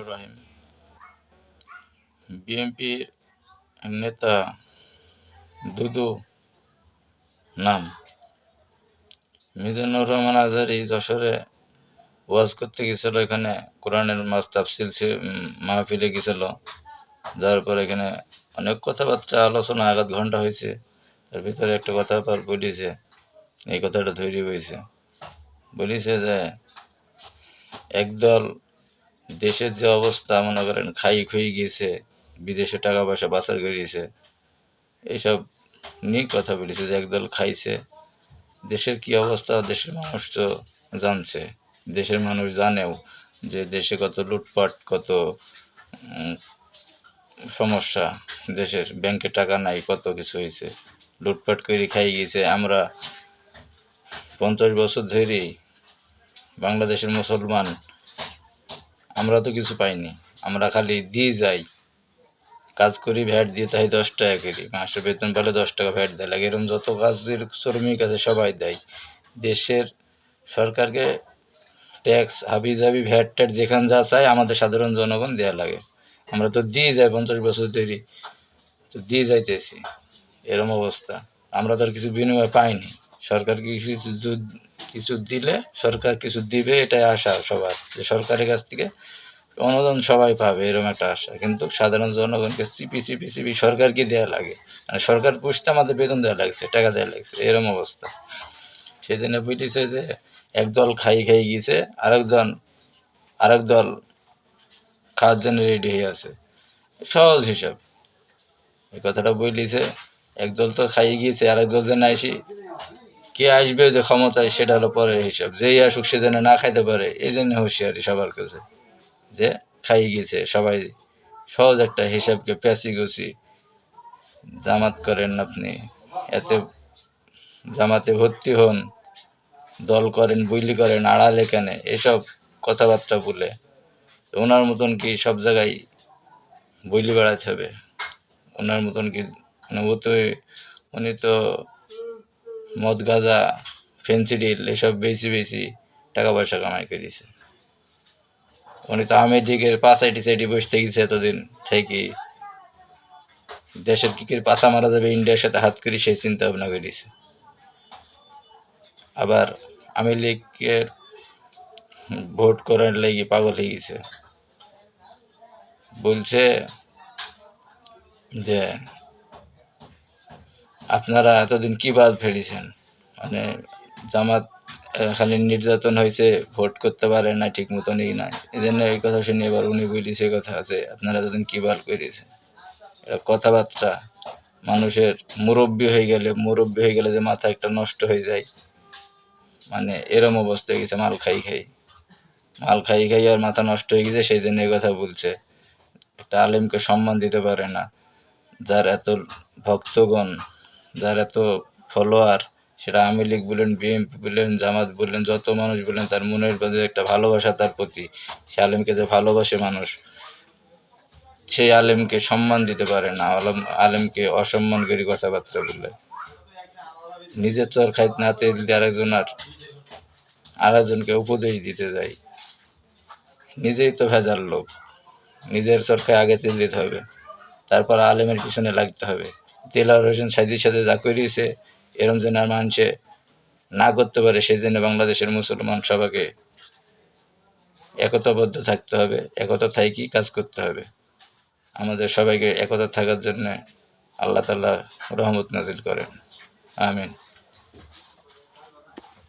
রহমানুর রহিম। বিএনপির নেতা দুদু নাম। মিজানুর রহমান আজারি যশোরে ওয়াজ করতে গেছিল এখানে, কোরআনের তাফসিল মাহফিলে গেছিল। যাওয়ার পর এখানে অনেক কথাবার্তা, আলোচনা, আঘাত ঘণ্টা হয়েছে। তার ভিতরে একটা কথা পর বলিছে, এই কথাটা ধৈর্য হয়েছে বলিছে যে, একদল দেশের যে অবস্থা, মনে করেন খাই খুই গিয়েছে, বিদেশে টাকা পয়সা পাচার করিয়েছে এইসব নিয়ে কথা বলেছে যে একদল খাইছে। দেশের কি অবস্থা, দেশের মানুষ তো জানছে। দেশের মানুষ জানেও যে দেশে কত লুটপাট, কত সমস্যা। দেশের ব্যাংকে টাকা নাই, কত কিছু হয়েছে। লুটপাট করে খাই গিয়েছে। আমরা পঞ্চাশ বছর ধরেই বাংলাদেশের মুসলমান আমরা তো কিছু পাইনি। আমরা খালি দিয়ে যাই। কাজ করি, ভ্যাট দিয়ে তাই দশ টাকা করি। মাসের বেতন পেলে দশ টাকা ভ্যাট দেয়। লাগে এরকম যত কাজের শ্রমিক আছে, সবাই দেয়। দেশের সরকারকে ট্যাক্স হাবি জাবি, ভ্যাট ট্যাট যেখানে যা চায়, আমাদের সাধারণ জনগণ দেওয়া লাগে। আমরা তো দিয়ে যাই, পঞ্চাশ বছর ধরে তো দিয়ে যাইতেছি। এরম অবস্থা। আমরা তো আর কিছু বিনিময় পাইনি। সরকার কিছু কিছু দিলে সরকার কিছু দিবে, এটাই আশা সবার, যে সরকারের কাছ থেকে অনুদান সবাই পাবে এরকম একটা আশা। কিন্তু সাধারণ জনগণকে চিপি চিপি সরকারকে দেওয়া লাগে। মানে সরকার পুষতে আমাদের বেতন দেওয়া লাগছে, টাকা দেওয়া লাগছে এরকম অবস্থা। সেই জন্য বুঝেছে যে একদল খাই খাই গিয়েছে আরেকজন আরেক দল খাওয়ার জন্য রেডি হয়ে আছে? সহজ হিসাব। এই কথাটা বলিছে একদল তো খাইয়ে গিয়েছে, আরেক দল যেন আসি কে আসবে যে ক্ষমতায়, সেটা হলো পরের হিসাব। যেই আসুক, সে যেন না খাইতে পারে, এই জন্য হুঁশিয়ারি সবার কাছে। যে খাইয়ে গিয়েছে সবাই সহজ একটা হিসাবকে প্যাসি গুছি জামাত করেন আপনি। এতে জামাতে ভর্তি হন, দল করেন বইলি করেন, আড়ালে এখানে এসব কথাবার্তা বলে ওনার মতন কি সব জায়গায় বইলি বেড়াতে হবে? ওনার মতন কি মানে ও তো, উনি তো মদ গাঁজা ফেন্সিডিল এসব বেশি বেশি টাকা পয়সা কামাই করেছে। উনি তো আমেরিকের পাশাইটি সাইডে বসতে গেছে এতদিন থেকে। দেশের কি করে পাশা মারা যাবে, ইন্ডিয়ার সাথে হাত করি সেই চিন্তা ভাবনা করেছে। আবার আওয়ামী লীগের ভোট করার লেগে পাগল হয়ে গেছে। বলছে যে আপনারা এতদিন কি বাদ ফেলেছেন? মানে জামাত খালি নির্যাতন হয়েছে, ভোট করতে পারে না, ঠিক মতন এই নাই এই জন্য এই কথা শুনে এবার উনি বলিছে কথা আছে আপনারা এতদিন কি বাল করেছেন এটা কথাবার্তা, মানুষের মুরব্বী হয়ে গেলে, মুরব্বী হয়ে গেলে যে মাথা একটা নষ্ট হয়ে যায়। মানে এরম অবস্থা হয়ে গেছে, মাল খাই খাই। মাল খাই খাই আর মাথা নষ্ট হয়ে গেছে, সেই জন্য এই কথা বলছে। একটা আলেমকে সম্মান দিতে পারে না। যার এত ভক্তগণ যার এত ফলোয়ার সেটা আওয়ামী লীগ বলেন বিএনপি বলেন, জামাত বললেন যত মানুষ বললেন তার মনের মধ্যে একটা ভালোবাসা তার প্রতি। সে আলেমকে যে ভালোবাসে মানুষ, সেই আলেমকে সম্মান দিতে পারে না। আলম, আলেমকে অসম্মান করে কথাবার্তা বললে নিজের চর খাইতে না তেল দিয়ে আরেকজন আর, আরেকজনকে উপদেশ দিতে যায় নিজেই তো ভেজাল লোক। নিজের চরকায় আগে তেল দিতে হবে। তারপর আলেমের পিছনে লাগতে হবে। তেলার হোসেন সাইদির সাথে যা করিয়েছে, এরম যেন আর মানুষে না করতে পারে, সেই জন্য বাংলাদেশের মুসলমান সবাকে একতাবদ্ধ থাকতে হবে। একতা থাকি কাজ করতে হবে? আমাদের সবাইকে একতা থাকার জন্য আল্লাহ তাল্লাহ রহমত নাজিল করেন। আমিন।